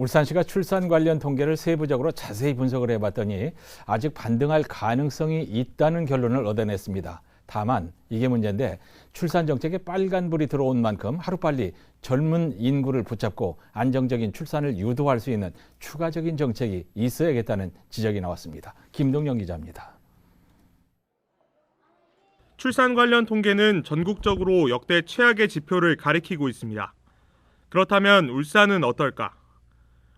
울산시가 출산 관련 통계를 세부적으로 자세히 분석을 해봤더니 아직 반등할 가능성이 있다는 결론을 얻어냈습니다. 다만 이게 문제인데 출산 정책에 빨간불이 들어온 만큼 하루빨리 젊은 인구를 붙잡고 안정적인 출산을 유도할 수 있는 추가적인 정책이 있어야겠다는 지적이 나왔습니다. 김동영 기자입니다. 출산 관련 통계는 전국적으로 역대 최악의 지표를 가리키고 있습니다. 그렇다면 울산은 어떨까?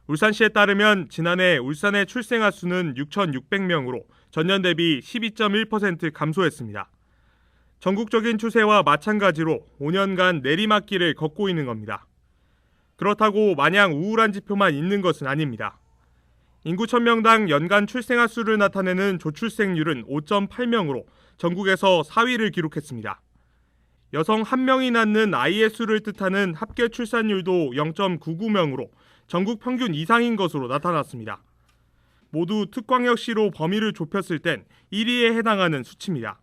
울산시에 따르면 지난해 울산의 출생아 수는 6,600명으로 전년 대비 12.1% 감소했습니다. 전국적인 추세와 마찬가지로 5년간 내리막길을 걷고 있는 겁니다. 그렇다고 마냥 우울한 지표만 있는 것은 아닙니다. 인구 1000명당 연간 출생아 수를 나타내는 조출생률은 5.8명으로 전국에서 4위를 기록했습니다. 여성 1명이 낳는 아이의 수를 뜻하는 합계 출산율도 0.99명으로 전국 평균 이상인 것으로 나타났습니다. 모두 특광역시로 범위를 좁혔을 땐 1위에 해당하는 수치입니다.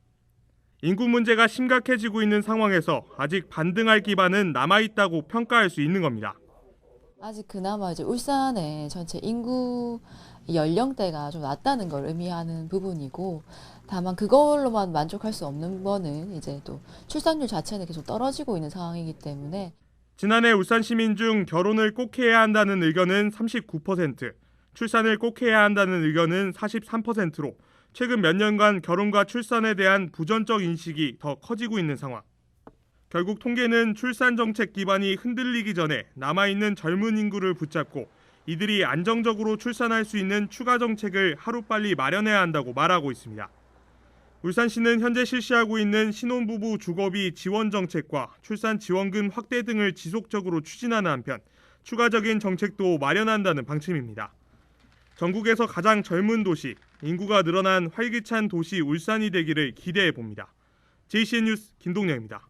인구 문제가 심각해지고 있는 상황에서 아직 반등할 기반은 남아있다고 평가할 수 있는 겁니다. 아직 그나마 이제 울산의 전체 인구 연령대가 좀 낮다는 걸 의미하는 부분이고 다만 그걸로만 만족할 수 없는 거는 이제 또 출산율 자체는 계속 떨어지고 있는 상황이기 때문에 지난해 울산 시민 중 결혼을 꼭 해야 한다는 의견은 39%, 출산을 꼭 해야 한다는 의견은 43%로 최근 몇 년간 결혼과 출산에 대한 부정적 인식이 더 커지고 있는 상황. 결국 통계는 출산 정책 기반이 흔들리기 전에 남아있는 젊은 인구를 붙잡고 이들이 안정적으로 출산할 수 있는 추가 정책을 하루빨리 마련해야 한다고 말하고 있습니다. 울산시는 현재 실시하고 있는 신혼부부 주거비 지원 정책과 출산 지원금 확대 등을 지속적으로 추진하는 한편 추가적인 정책도 마련한다는 방침입니다. 전국에서 가장 젊은 도시, 인구가 늘어난 활기찬 도시 울산이 되기를 기대해 봅니다. JCN 뉴스 김동영입니다.